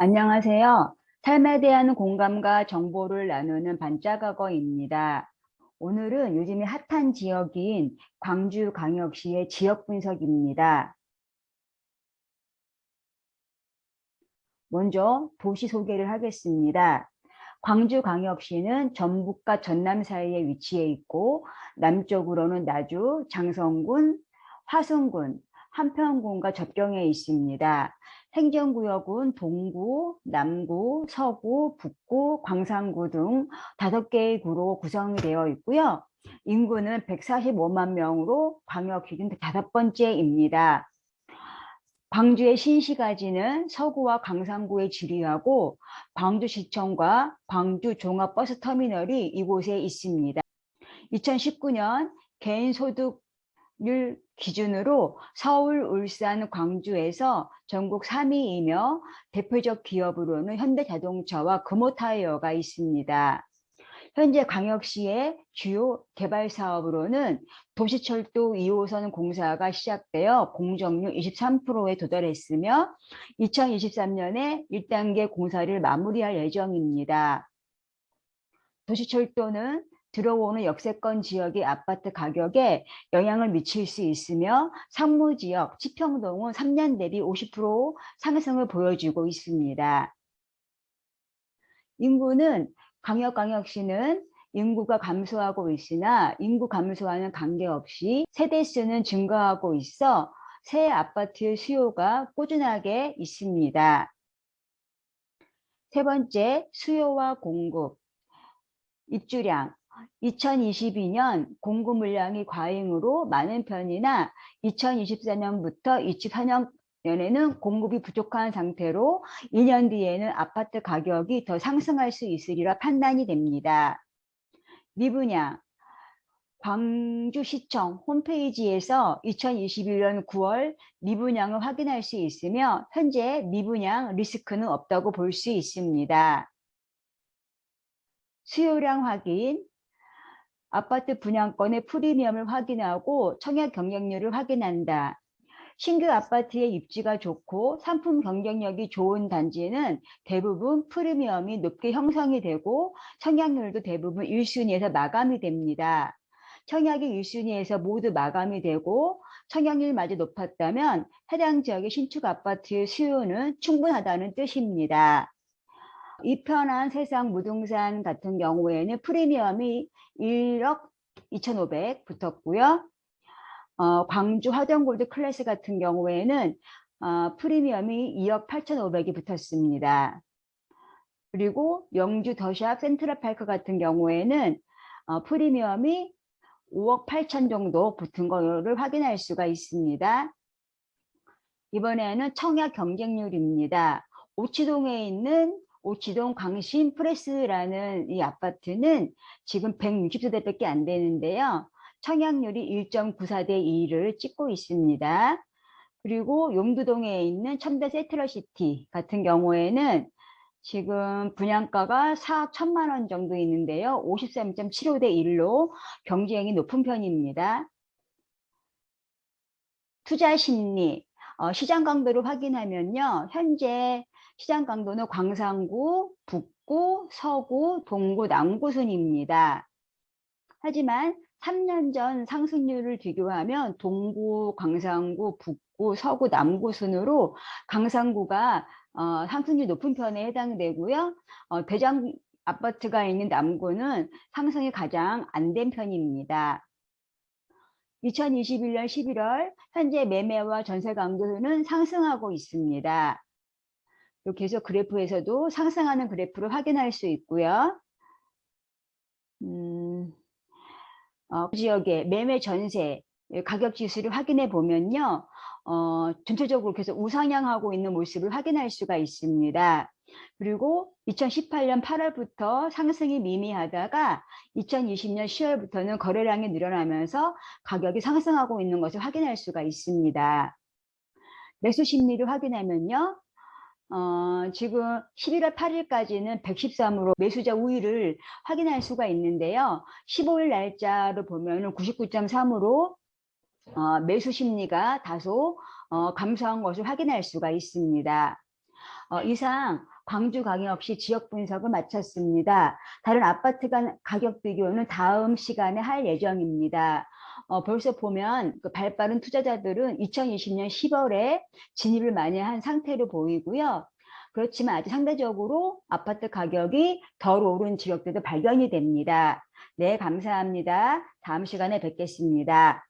안녕하세요. 삶에 대한 공감과 정보를 나누는 반짝악어입니다. 오늘은 요즘에 핫한 지역인 광주광역시의 지역 분석입니다. 먼저 도시 소개를 하겠습니다. 광주광역시는 전북과 전남 사이에 위치해 있고 남쪽으로는 나주, 장성군, 화순군, 한평군과 접경해 있습니다. 행정구역은 동구, 남구, 서구, 북구, 광산구 등 다섯 개의 구로 구성이 되어 있고요. 인구는 145만 명으로 광역 기준 다섯 번째입니다. 광주의 신시가지는 서구와 광산구에 지리하고 광주시청과 광주 종합버스터미널이 이곳에 있습니다. 2019년 개인소득 률 기준으로 서울, 울산, 광주에서 전국 3위이며 대표적 기업으로는 현대자동차와 금호타이어가 있습니다. 현재 광역시의 주요 개발 사업으로는 도시철도 2호선 공사가 시작되어 공정률 23%에 도달했으며 2023년에 1단계 공사를 마무리할 예정입니다. 도시철도는 들어오는 역세권 지역의 아파트 가격에 영향을 미칠 수 있으며 상무지역 치평동은 3년 대비 50% 상승을 보여주고 있습니다. 인구는 광역광역시는 인구가 감소하고 있으나 인구 감소와는 관계없이 세대수는 증가하고 있어 새 아파트 수요가 꾸준하게 있습니다. 세 번째, 수요와 공급, 입주량. 2022년 공급 물량이 과잉으로 많은 편이나 2024년부터 24년에는 공급이 부족한 상태로 2년 뒤에는 아파트 가격이 더 상승할 수 있으리라 판단이 됩니다. 미분양 광주시청 홈페이지에서 2021년 9월 미분양을 확인할 수 있으며 현재 미분양 리스크는 없다고 볼 수 있습니다. 수요량 확인, 아파트 분양권의 프리미엄을 확인하고 청약 경쟁률을 확인한다. 신규 아파트의 입지가 좋고 상품 경쟁력이 좋은 단지는 대부분 프리미엄이 높게 형성이 되고 청약률도 대부분 1순위에서 마감이 됩니다. 청약이 1순위에서 모두 마감이 되고 청약률마저 높았다면 해당 지역의 신축 아파트의 수요는 충분하다는 뜻입니다. 이편한 세상 무등산 같은 경우에는 프리미엄이 1억 2,500 붙었고요. 어, 광주 화정골드 클래스 같은 경우에는 어, 프리미엄이 2억 8,500이 붙었습니다. 그리고 영주 더샵 센트럴파크 같은 경우에는 어, 프리미엄이 5억 8천 정도 붙은 거를 확인할 수가 있습니다. 이번에는 청약 경쟁률입니다. 오치동에 있는 오치동 강신 프레스라는 이 아파트는 지금 160세대밖에 안 되는데요. 청약률이 1.94대 2를 찍고 있습니다. 그리고 용두동에 있는 첨대 세트러시티 같은 경우에는 지금 분양가가 4천만 원 정도 있는데요. 53.75대 1로 경쟁이 높은 편입니다. 투자 심리, 어, 시장 강도를 확인하면요. 현재 시장 강도는 광산구, 북구, 서구, 동구, 남구 순입니다. 하지만 3년 전 상승률을 비교하면 동구, 광산구, 북구, 서구, 남구 순으로 광산구가 어, 상승률 높은 편에 해당되고요. 어, 대장 아파트가 있는 남구는 상승이 가장 안 된 편입니다. 2021년 11월 현재 매매와 전세 강도는 상승하고 있습니다. 해서 그래프에서도 상승하는 그래프를 확인할 수 있고요. 음, 어, 그 지역의 매매 전세 가격 지수를 확인해 보면요. 어, 전체적으로 계속 우상향하고 있는 모습을 확인할 수가 있습니다. 그리고 2018년 8월부터 상승이 미미하다가 2020년 10월부터는 거래량이 늘어나면서 가격이 상승하고 있는 것을 확인할 수가 있습니다. 매수 심리를 확인하면요. 어, 지금 11월 8일까지는 113으로 매수자 우위를 확인할 수가 있는데요. 15일 날짜로 보면 99.3으로 어, 매수 심리가 다소 어, 감소한 것을 확인할 수가 있습니다. 어, 이상 광주광역시 지역 분석을 마쳤습니다. 다른 아파트 간 가격 비교는 다음 시간에 할 예정입니다. 어, 벌써 보면 그 발 빠른 투자자들은 2020년 10월에 진입을 많이 한 상태로 보이고요. 그렇지만 아직 상대적으로 아파트 가격이 덜 오른 지역들도 발견이 됩니다. 네, 감사합니다. 다음 시간에 뵙겠습니다.